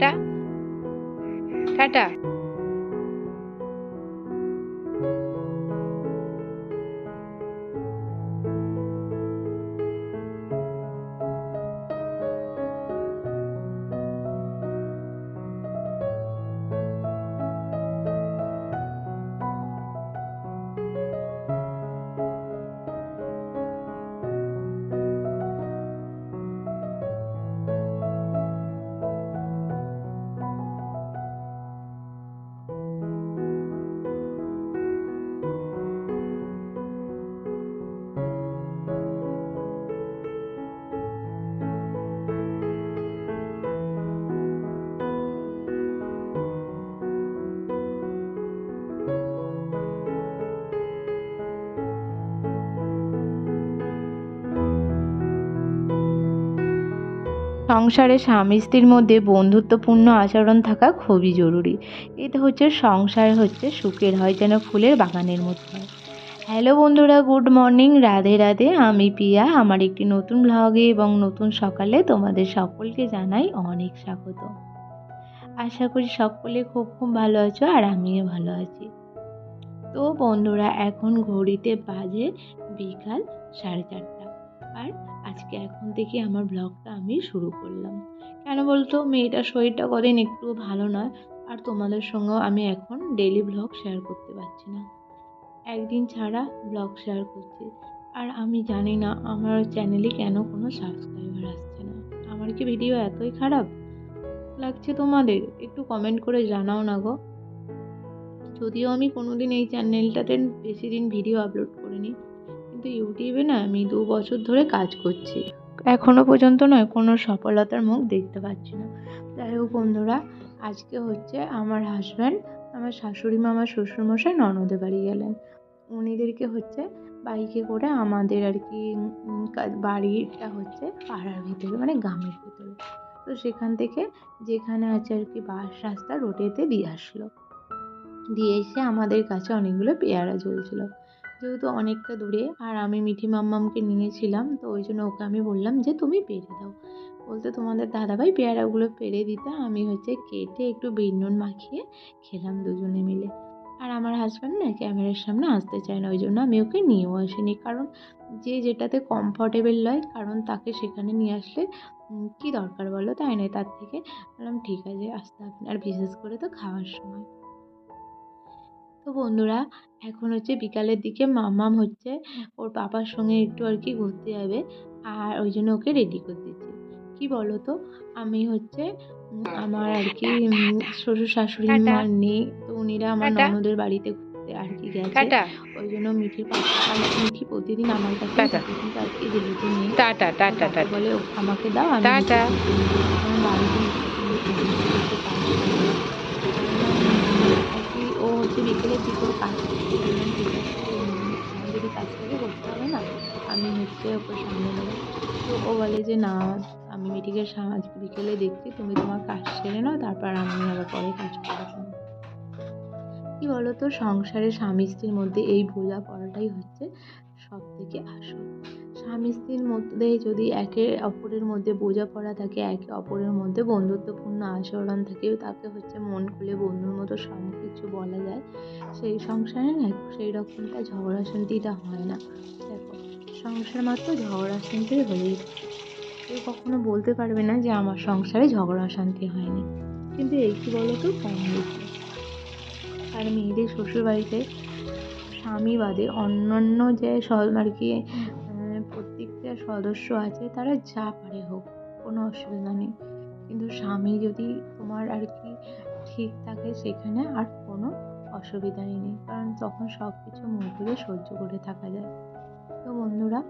Tata. Tata. সংসারে স্বামী স্ত্রীর মধ্যে বন্ধুত্বপূর্ণ আচরণ থাকা খুবই জরুরি। এতে হচ্ছে সংসার হচ্ছে সুখের হয় যেন ফুলের বাগানের মতো হয়। হ্যালো বন্ধুরা, গুড মর্নিং। রাধে রাধে, আমি পিয়া আমার একটি নতুন ব্লগে এবং নতুন সকালে তোমাদের সকলকে জানাই অনেক স্বাগত। আশা করি সকলে খুব খুব ভালো আছো আর আমিও ভালো আছি। তো বন্ধুরা, এখন ঘড়িতে বাজে বিকাল সাড়ে চারটা। আর আজকে এখন থেকে আমার ব্লগটা আমি শুরু করলাম। কেন বলতো? মেয়েটার শরীরটা কদিন একটু ভালো নয় আর তোমাদের সঙ্গেও আমি এখন ডেলি ব্লগ শেয়ার করতে পারছি না। একদিন ছাড়া ব্লগ শেয়ার করছি। আর আমি জানি না আমার চ্যানেলে কেন কোনো সাবস্ক্রাইবার আসছে না। আমার কি ভিডিও এতই খারাপ? লাগছে তোমাদের? একটু কমেন্ট করে জানাও না গো। যদিও আমি কোনোদিন এই চ্যানেলটাতে বেশি দিন ভিডিও আপলোড করিনি কিন্তু ইউটিউবে না আমি দু বছর ধরে কাজ করছি। এখনও পর্যন্ত নয়, কোনো সফলতার মুখ দেখতে পাচ্ছি না। যাই হোক বন্ধুরা, আজকে হচ্ছে আমার হাজব্যান্ড আমার শাশুড়ি মা, আমার শ্বশুরমশাই ননদের বাড়ি গেলেন। উনিদেরকে হচ্ছে বাইকে করে আমাদের আর কি বাড়িটা হচ্ছে পাড়ার ভিতরে মানে গ্রামের ভিতরে। তো সেখান থেকে যেখানে আছে আর কি বাস রাস্তা রোডেতে দিয়ে আসলো। দিয়ে এসে আমাদের কাছে অনেকগুলো পেয়ারা ঝুলছিল যেহেতু অনেকটা দূরে, আর আমি মিঠি মাম্মামকে নিয়েছিলাম, তো ওই জন্য ওকে আমি বললাম যে, তুমি পেরে দাও। বলতে তোমাদের দাদাভাই পেয়ারাগুলো পেরে দিতে আমি হচ্ছে কেটে একটু বিট নুন মাখিয়ে খেলাম দুজনে মিলে। আর আমার হাজব্যান্ড না ক্যামেরার সামনে আসতে চায় না, ওই জন্য আমি ওকে নিয়েও আসিনি। কারণ যে যেটাতে কমফর্টেবল নয় কারণ তাকে সেখানে নিয়ে আসলে কী দরকার বলো? তাই নয়, তার থেকে বললাম, ঠিক আছে, আসতে আপনি আর বিশেষ করে তো খাওয়ার সময়। তো বন্ধুরা এখন হচ্ছে বিকালের দিকে মামাম হচ্ছে ওর পাপার সঙ্গে একটু আর কি ঘুরতে যাবে আর ওই জন্য ওকে রেডি করে দিচ্ছি। কি বলো তো? আমি হচ্ছে আমার আর কি শ্বশুর শাশুড়ি। মা নেই তো উনিরা আমার। ননদের বাড়িতে ঘুরতে আর কি গেছে। টাটা। ওই জন্য মিঠির পাপা মিঠি প্রতিদিন আমার কাছে কিন্তু আজকে যেহেতু নেই। Tata tata tata. বলে "ও, আমাকে দাও আমি বাড়িতে করতে পারছি না। আর কি হচ্ছে বিকেলের দিকে ওর কাজ আমার যদি কাজ থাকে করতে হবে না। আমি হচ্ছে ওকে সামনে নেব তো ও বলে যে, না, আমি মিটিংয়ের আজকে বিকেলে দেখছি, তুমি তোমার কাজ সেরে নাও, তারপর আমি আবার পরে কাজ করব কি বলতো সংসারে স্বামী স্ত্রীর মধ্যে এই বোঝা পড়াটাই হচ্ছে সব থেকে আসল। স্বামী স্ত্রীর মধ্যে যদি একে অপরের মধ্যে বোঝাপড়া থাকে, একে অপরের মধ্যে বন্ধুত্বপূর্ণ আচরণ থাকে, তাকে হচ্ছে মন খুলে বন্ধুর মতো সব কিছু বলা যায়। সেই সংসারে না সেই রকমটা ঝগড়া শান্তিটা হয় না। দেখো, সংসার মাত্র ঝগড়া শান্তি হয়েই। কেউ কখনো বলতে পারবে না যে আমার সংসারে ঝগড়া শান্তি হয়নি। কিন্তু এই কি বলতো? কম হয়েছে আর মেয়েদের শ্বশুরবাড়িতে স্বামী বাদে অন্যান্য যে স- আর কি প্রত্যেকটা সদস্য আছে, তারা যা পারে হোক, কোনো অসুবিধা নেই। কিন্তু স্বামী যদি তোমার আর কি ঠিক থাকে সেখানে আর কোনো অসুবিধাই নেই কারণ তখন সব কিছু মুখ ধরে সহ্য করে থাকা যায়। তো বন্ধুরা,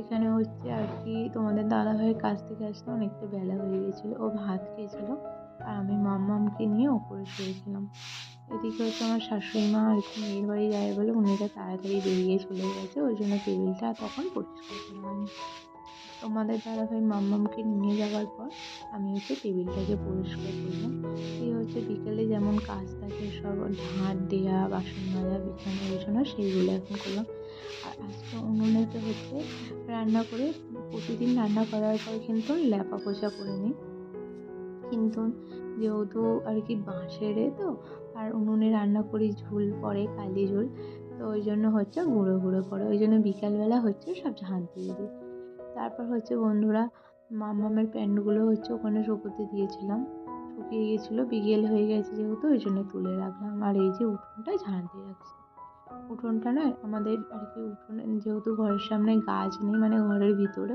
এখানে হচ্ছে আর কি তোমাদের দাদাভাইয়ের কাছ থেকে আসতে অনেকটা বেলা হয়ে গেছিল। ও ভাত খেয়েছিল আর আমি মাম্মামকে নিয়ে ওপরে শুয়েছিলাম। এদিকে হচ্ছে আমার শাশুড়ি মা কি মেয়ের বাড়ি যায় বলে উনিরা তাড়াতাড়ি বেরিয়ে চলে গেছে। ওই জন্য টেবিলটা তখন পরিষ্কার করা হয়নি। তোমাদের দাদাভাই মাম্মামকে নিয়ে যাওয়ার পর আমি হচ্ছে টেবিলটাকে পরিষ্কার করলাম। এই হচ্ছে বিকেলে যেমন কাজ থাকে সব ঝাঁট দেওয়া বাসন মাজা, বিছানা বিছানা সেইগুলো এখন করলাম। আর আজকে উনুনেতে হচ্ছে রান্না করে প্রতিদিন রান্না করার পর কিন্তু ল্যাপা পোছা করে নিই কিন্তু যেহেতু আর কি বাঁশেরে তো আর উনুনে রান্না করি ঝোল পড়ে কালি ঝোল। তো ওই জন্য হচ্ছে গুঁড়ো গুঁড়ো পড়ে ওই জন্য বিকালবেলা হচ্ছে সব ঝাঁট দিয়ে দিই। তারপর হচ্ছে বন্ধুরা মামামের প্যান্টগুলো হচ্ছে ওখানে শুকোতে দিয়েছিলাম। শুকিয়ে গিয়েছিল বিকেল হয়ে গেছে যেহেতু, ওই জন্য তুলে রাখলাম। আর এই যে উঠোনটা ঝাঁট দিয়ে রাখছি। উঠোনটা নয় আমাদের আর কি উঠোনে, যেহেতু ঘরের সামনে গাছ নেই মানে ঘরের ভিতরে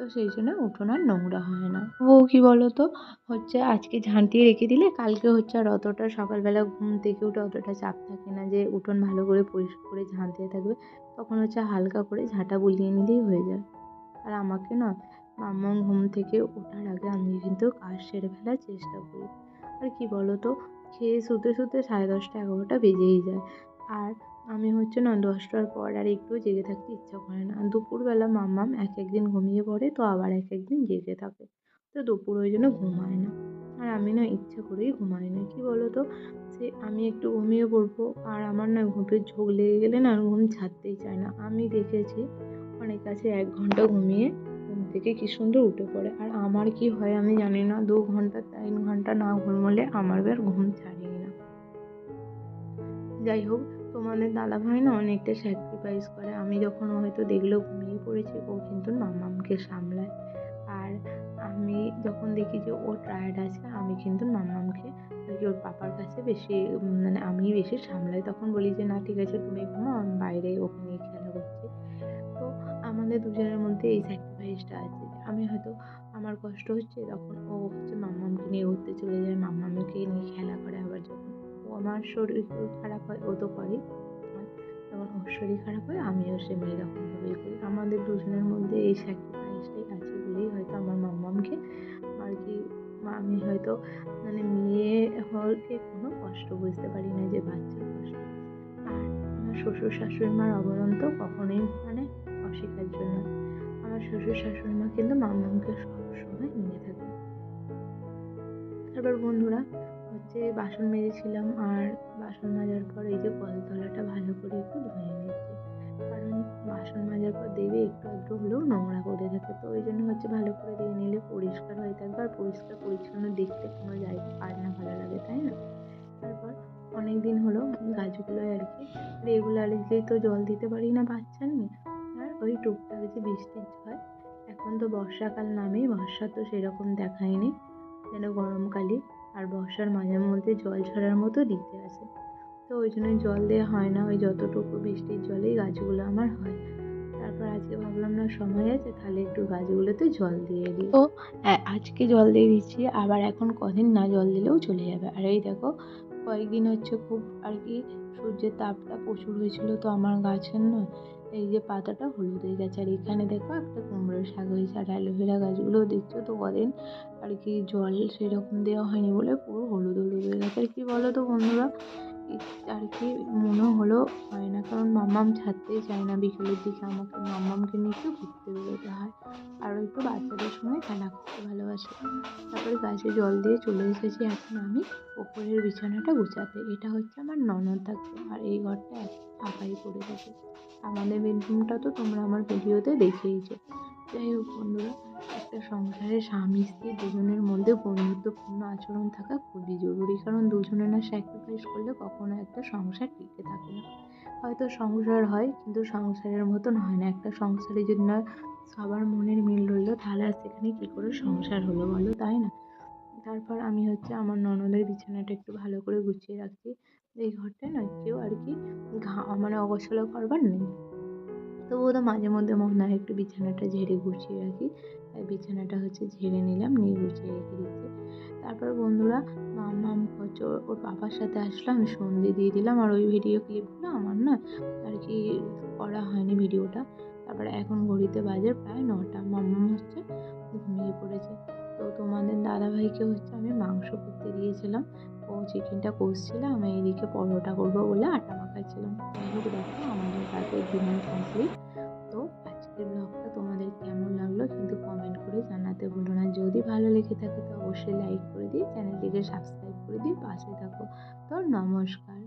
তো সেই জন্য উঠোন আর নোংরা হয় না। ও কী বলো তো হচ্ছে আজকে ঝাঁট দিয়ে রেখে দিলে কালকে হচ্ছে আর অতটা সকালবেলা ঘুম থেকে উঠে অতটা চাপ থাকে না যে উঠোন ভালো করে পরিষ্কার করে ঝাঁট দিয়ে থাকবে। তখন হচ্ছে হালকা করে ঝাঁটা বুলিয়ে নিলেই হয়ে যায়। আর আমাকে না মাম্মাম ঘুম থেকে ওঠার আগে আমি কিন্তু কাজ সেরে ফেলার চেষ্টা করি। আর কি বলো তো খেয়ে শুতে শুতে সাড়ে দশটা এগারোটা বেজেই যায়। আর আমি হচ্ছে না দশটার পর আর একটুও জেগে থাকতে ইচ্ছা করে না। দুপুরবেলা মাম্মাম এক এক দিন ঘুমিয়ে পড়ে, তো আবার এক এক দিন জেগে থাকে। তো দুপুর ওই জন্য ঘুমায় না। আর আমি না ইচ্ছা করেই ঘুমাই না। কী বলো তো সে আমি একটু ঘুমিয়ে পড়ব। আর আমার না ঘুমের ঝোঁক লেগে গেলে না ঘুম ছাড়তেই চায় না। আমি দেখেছি অনেক আছে এক ঘণ্টা ঘুমিয়ে ঘুম থেকে কী সুন্দর উঠে পড়ে। আর আমার কি হয় আমি জানি না, দু ঘণ্টা, তিন ঘণ্টা না ঘুমোলে আমার আর ঘুম ছাড়েই না। যাই হোক তোমাদের দাদাভাই না অনেকটা স্যাক্রিফাইস করে। আমি যখন হয়তো দেখল ঘুমিয়ে পড়েছি, ও কিন্তু মাম্মামকে সামলায়। আর আমি যখন দেখি যে ও টায়ার্ড আছে, আমি কিন্তু মাম্মামকে আর কি ওর পাপার কাছে বেশি মানে আমি বেশি সামলাই। তখন বলি যে, না, ঠিক আছে, তুমি ঘুমাও, আমি বাইরে ওকে নিয়ে খেলা করছি। তো আমাদের দুজনের মধ্যে এই স্যাক্রিফাইসটা আছে আমি হয়তো, আমার কষ্ট হচ্ছে, তখন ও হচ্ছে মাম্মামকে নিয়ে ঘুরতে চলে যায় মাম্মামকে নিয়ে খেলা করে আবার যখন আমার শরীর খারাপ হয়, ও তো করেই আর যখন ওর শরীর খারাপ হয়, আমিও সেম এরকমভাবেই করি। আমাদের দুজনের মধ্যে এই স্যাক্রিফাইসটাই আছে বলেই হয়তো আমার মাম্মামকে আর কি আমি হয়তো মানে মেয়ে হওয়াকে কোনো কষ্ট বুঝতে পারি না যে বাচ্চার কষ্ট। আর আমার শ্বশুর শাশুড়ি মার অবদান তো কখনোই মানে অস্বীকার্য নয়। আমার শ্বশুর শাশুড়ি মা কিন্তু মাম্মামকে সবসময় নিয়ে থাকে তারপর বন্ধুরা হচ্ছে বাসন মেজেছিলাম আর বাসন মাজার পর এই যে কলতলাটা ভালো করে একটু ধুয়ে নিচ্ছি। কারণ বাসন মাজার পর দেবে একটু আধটু হলেও নোংরা করে থাকে। তো ওই জন্য হচ্ছে ভালো করে দিয়ে নিলে পরিষ্কার হয়ে থাকবে আর পরিষ্কার পরিচ্ছন্ন দেখতে কোনো জায়গা আর না ভালো লাগে, তাই না? তারপর অনেক দিন হলো গাছগুলোয় আর কি রেগুলারলি তো জল দিতে পারি না বাচ্চা নিয়ে, আর ওই টুকটাক যে বৃষ্টির জল এখন তো বর্ষাকাল নামেই বর্ষা তো সেরকম দেখায়নি। যেন গরমকালে আর বর্ষার মাঝে মধ্যে জল ছড়ার মতো দিতে আসে তো ওই জন্য জল দেওয়া হয় না, ওই যতটুকু বৃষ্টির জলেই গাছগুলো আমার হয়। তারপর আজকে ভাবলাম, না, সময় আছে, তাহলে একটু গাছগুলোতে জল দিয়ে দিই। তো আজকে জল দিয়ে দিচ্ছি, আবার এখন কদিন না জল দিলেও চলে যাবে। আর এই দেখো, কয়েকদিন হচ্ছে খুব আর কি সূর্যের তাপটা প্রচুর হয়েছিল, তো আমার গাছের নয় এই যে পাতাটা হলুদ হয়ে গেছে। আর এখানে দেখো একটা কুমড়োর শাক হয়েছে আর অ্যালোভেরা গাছগুলো দেখছ তো কদিন আর কি জল সেরকম দেওয়া হয়নি বলে পুরো হলুদ হলুদ হয়ে গেছে। আর কি বলো তো বন্ধুরা আর কি মনে হলো হয় না, কারণ মাম্মাম ছাড়তেই চায় না বিকেলের দিকে। আমাকে মাম্মামকে নিয়ে একটু ঘুরতে বেরোতে হয়। আর একটু বাচ্চাদের সঙ্গে খেলা করতে ভালোবাসে। তারপরে গাছে জল দিয়ে চলে এসেছি। এখন আমি ওপরের বিছানাটা গুছাতে। এটা হচ্ছে আমার ননদ থাকতো আর এই ঘরটা ফাঁকাই পড়ে থাকে আমাদের বেডরুমটা তো তোমরা আমার ভিডিওতে দেখেইছো। যাই হোক বন্ধুরা, একটা সংসারে স্বামী, স্ত্রী দুজনের মধ্যে বন্ধুত্বপূর্ণ আচরণ থাকা খুবই জরুরি। কারণ দুজনে না স্যাক্রিফাইস করলে কখনো একটা সংসার টিকে থাকে না। হয়তো সংসার হয়, কিন্তু সংসারের মতন হয় না। একটা সংসারে যদি না সবার মনের মিল রইল, তাহলে আর সেখানে কী করে সংসার হলো বলো? তাই না? তারপর আমি হচ্ছে আমার ননদের বিছানাটা একটু ভালো করে গুছিয়ে রাখছি। এই ঘরটায় না কেউ আর কি ঘা মানে অগোছালো করবার নেই। তবুও তো মাঝে মধ্যে মনে হয় একটু বিছানাটা ঝেড়ে গুছিয়ে রাখি। তাই বিছানাটা হচ্ছে ঝেড়ে নিলাম, নিয়ে গুছিয়ে রেখে দিচ্ছি। তারপর বন্ধুরা মাম্মাম হচ্ছে ওর বাবার সাথে আসলো, আমি সন্ধে দিয়ে দিলাম। আর ওই ভিডিও ক্লিপগুলো আমার না আর কি করা হয়নি ভিডিওটা তারপরে এখন ঘড়িতে বাজে প্রায় নটা। মাম্মাম হচ্ছে ঘুমিয়ে পড়েছে। তো তোমাদের দাদাভাইকে হচ্ছে আমি মাংস করতে দিয়েছিলাম। ও চিকেনটা কষছিল আমি এইদিকে পরোটা করব বলে আটা মাখাচ্ছিলাম হোক, দেখো আমাদের কাছে ডিনার কমপ্লিট তো আজকের ব্লগটা তোমাদের কেমন লাগল কিন্তু কমেন্ট করে জানাতে ভুলো না। যদি ভালো লেগে থাকে তো অবশ্যই লাইক করে দিই চ্যানেলটিকে সাবস্ক্রাইব করে দিই পাশে থাকো। তো নমস্কার।